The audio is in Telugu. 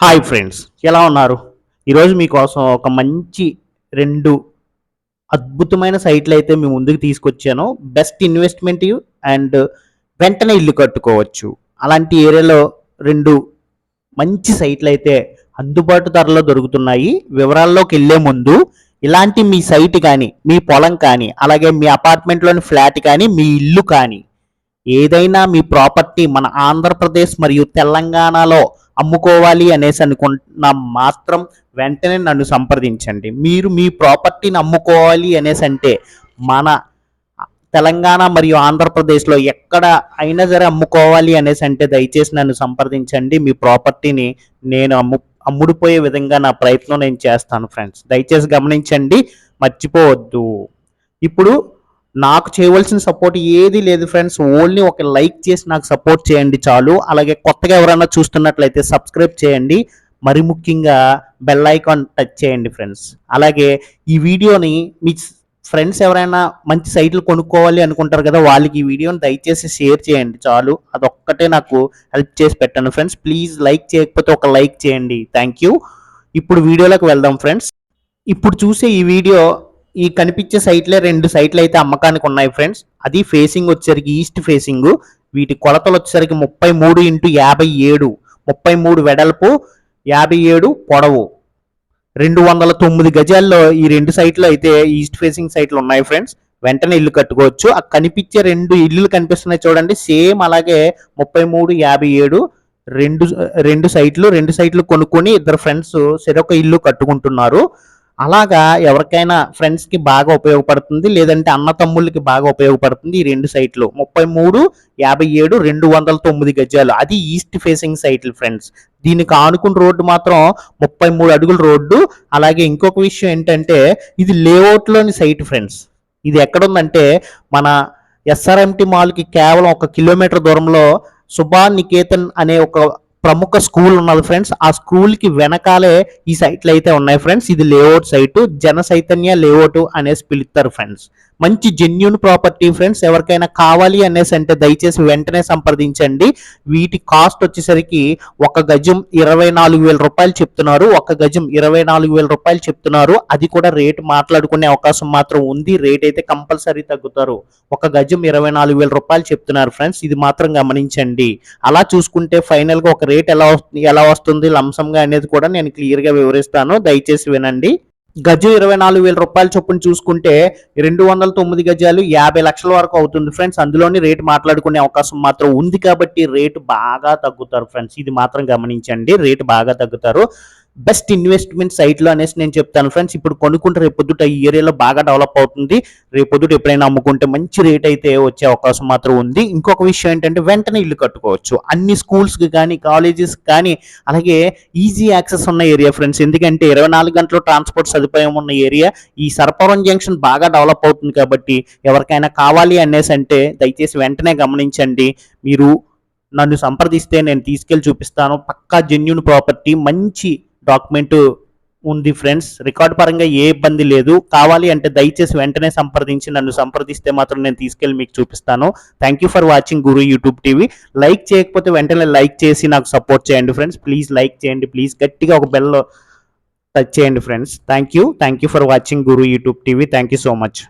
హాయ్ ఫ్రెండ్స్ ఎలా ఉన్నారు? ఈరోజు మీకోసం ఒక మంచి రెండు అద్భుతమైన సైట్లు అయితే మీ ముందుకు తీసుకొచ్చాను. బెస్ట్ ఇన్వెస్ట్మెంట్ అండ్ వెంటనే ఇల్లు కట్టుకోవచ్చు. అలాంటి ఏరియాలో రెండు మంచి సైట్లు అయితే అందుబాటు ధరలో దొరుకుతున్నాయి. వివరాల్లోకి వెళ్ళే ముందు ఇలాంటి మీ సైట్ కానీ మీ పొలం కానీ అలాగే మీ అపార్ట్మెంట్లోని ఫ్లాట్ కానీ మీ ఇల్లు కానీ ఏదైనా మీ ప్రాపర్టీ మన ఆంధ్రప్రదేశ్ మరియు తెలంగాణలో అమ్ముకోవాలి అనేసి అనుకుంటున్నా మాత్రం వెంటనే నన్ను సంప్రదించండి. మీరు మీ ప్రాపర్టీని అమ్ముకోవాలి అనేసి అంటే మన తెలంగాణ మరియు ఆంధ్రప్రదేశ్లో ఎక్కడ అయినా సరే అమ్ముకోవాలి అనేసి అంటే దయచేసి నన్ను సంప్రదించండి. మీ ప్రాపర్టీని నేను అమ్ము అమ్ముడుపోయే విధంగా నా ప్రయత్నం నేను చేస్తాను ఫ్రెండ్స్ దయచేసి గమనించండి. మర్చిపోవద్దు. ఇప్పుడు నాకు చేయవలసిన సపోర్ట్ ఏది లేదు ఫ్రెండ్స్ ఓన్లీ ఒక లైక్ చేసి నాకు సపోర్ట్ చేయండి చాలు. అలాగే కొత్తగా ఎవరైనా చూస్తున్నట్లయితే సబ్స్క్రైబ్ చేయండి. మరి ముఖ్యంగా బెల్ ఐకాన్ టచ్ చేయండి ఫ్రెండ్స్ అలాగే ఈ వీడియోని మీ ఫ్రెండ్స్ ఎవరైనా మంచి సైట్లు కొనుక్కోవాలి అనుకుంటారు కదా వాళ్ళకి ఈ వీడియోని దయచేసి షేర్ చేయండి చాలు. అదొక్కటే నాకు హెల్ప్ చేసి పెట్టండి ఫ్రెండ్స్ ప్లీజ్ లైక్ చేయకపోతే ఒక లైక్ చేయండి. థ్యాంక్ యూ ఇప్పుడు వీడియోలోకి వెళ్దాం ఫ్రెండ్స్ ఇప్పుడు చూసే ఈ వీడియో ఈ కనిపించే సైట్లే రెండు సైట్లు అయితే అమ్మకానికి ఉన్నాయి ఫ్రెండ్స్. అది ఫేసింగ్ వచ్చేసరికి ఈస్ట్ ఫేసింగ్. వీటి కొలతలు వచ్చేసరికి ముప్పై మూడు ఇంటూ యాభై ఏడు. ముప్పై మూడు వెడల్పు యాభై ఏడు పొడవు. రెండు వందల తొమ్మిది గజాల్లో ఈ రెండు సైట్లు అయితే ఈస్ట్ ఫేసింగ్ సైట్లు ఉన్నాయి ఫ్రెండ్స్. వెంటనే ఇల్లు కట్టుకోవచ్చు. ఆ కనిపించే రెండు ఇల్లులు కనిపిస్తున్నాయి చూడండి. సేమ్ అలాగే ముప్పై మూడు యాభై ఏడు రెండు రెండు సైట్లు రెండు సైట్లు కొనుక్కొని ఇద్దరు ఫ్రెండ్స్ సరొక ఇల్లు కట్టుకుంటున్నారు. అలాగా ఎవరికైనా ఫ్రెండ్స్కి బాగా ఉపయోగపడుతుంది లేదంటే అన్న తమ్ముళ్ళకి బాగా ఉపయోగపడుతుంది ఈ రెండు సైట్లు ముప్పై మూడు యాభై ఏడు రెండు వందల తొమ్మిది గజాలు. అది ఈస్ట్ ఫేసింగ్ సైట్లు ఫ్రెండ్స్ దీనికి ఆనుకున్న రోడ్డు మాత్రం ముప్పై మూడు అడుగుల రోడ్డు. అలాగే ఇంకొక విషయం ఏంటంటే ఇది లేఅవుట్లోని సైట్ ఫ్రెండ్స్ ఇది ఎక్కడుందంటే మన ఎస్ఆర్ఎంటి మాల్కి కేవలం ఒక కిలోమీటర్ దూరంలో సుభా నికేతన్ అనే ఒక ప్రముఖ స్కూల్ ఉన్నది ఫ్రెండ్స్. ఆ స్కూల్కి వెనకాలే ఈ సైట్లు అయితే ఉన్నాయి ఫ్రెండ్స్. ఇది లేఅవుట్ సైటు. జన చైతన్య లేఅవుట్ అనేసి పిలుస్తారు ఫ్రెండ్స్. మంచి జెన్యున్ ప్రాపర్టీ ఫ్రెండ్స్ ఎవరికైనా కావాలి అనేసి అంటే దయచేసి వెంటనే సంప్రదించండి. వీటి కాస్ట్ వచ్చేసరికి ఒక గజం ఇరవై నాలుగు వేల రూపాయలు చెప్తున్నారు. ఒక గజం ఇరవై నాలుగు వేల రూపాయలు చెప్తున్నారు. అది కూడా రేటు మాట్లాడుకునే అవకాశం మాత్రం ఉంది. రేట్ అయితే కంపల్సరీ తగ్గుతారు. ఒక గజం ఇరవై నాలుగు వేల రూపాయలు చెప్తున్నారు ఫ్రెండ్స్. ఇది మాత్రం గమనించండి. అలా చూసుకుంటే ఫైనల్గా ఒక రేట్ ఎలా వస్తుంది ఎలా వస్తుంది? లంసంగా అనేది కూడా నేను క్లియర్గా వివరిస్తాను. దయచేసి వినండి. గజం ఇరవై నాలుగు వేల రూపాయల చొప్పున చూసుకుంటే రెండు వందల తొమ్మిది గజాలు యాభై లక్షల వరకు అవుతుంది ఫ్రెండ్స్. అందులోని రేటు మాట్లాడుకునే అవకాశం మాత్రం ఉంది కాబట్టి రేటు బాగా తగ్గుతారు ఫ్రెండ్స్. ఇది మాత్రం గమనించండి రేటు బాగా తగ్గుతారు. బెస్ట్ ఇన్వెస్ట్మెంట్ సైట్లో అనేసి నేను చెప్తాను ఫ్రెండ్స్ ఇప్పుడు కొనుక్కుంటే రేపొద్దుట ఈ ఏరియాలో బాగా డెవలప్ అవుతుంది. రేపొద్దుట ఎప్పుడైనా అమ్ముకుంటే మంచి రేట్ అయితే వచ్చే అవకాశం మాత్రం ఉంది. ఇంకొక విషయం ఏంటంటే వెంటనే ఇల్లు కట్టుకోవచ్చు. అన్ని స్కూల్స్కి కానీ కాలేజెస్ కానీ అలాగే ఈజీ యాక్సెస్ ఉన్న ఏరియా ఫ్రెండ్స్ ఎందుకంటే ఇరవై నాలుగు గంటలు ట్రాన్స్పోర్ట్ సదుపాయం ఉన్న ఏరియా ఈ సర్పవరం జంక్షన్ బాగా డెవలప్ అవుతుంది కాబట్టి ఎవరికైనా కావాలి అనేసి అంటే దయచేసి వెంటనే గమనించండి. మీరు నన్ను సంప్రదిస్తే నేను తీసుకెళ్ళి చూపిస్తాను. పక్కా జెన్యున్ ప్రాపర్టీ మంచి డాక్యుమెంట్ ఉంది ఫ్రెండ్స్. రికార్డ్ పరంగా ఏ ఇబ్బంది లేదు. కావాలి అంటే దయచేసి వెంటనే సంప్రదించి నన్ను సంప్రదిస్తే మాత్రం నేను తీసుకెళ్ళి మీకు చూపిస్తాను. Thank you for watching Guru YouTube TV like చేయకపోతే వెంటనే లైక్ చేసి నాకు సపోర్ట్ చేయండి ఫ్రెండ్స్. ప్లీజ్ లైక్ చేయండి. ప్లీజ్ గట్టిగా ఒక బెల్ టచ్ చేయండి friends. Thank you thank you for watching Guru YouTube TV thank you so much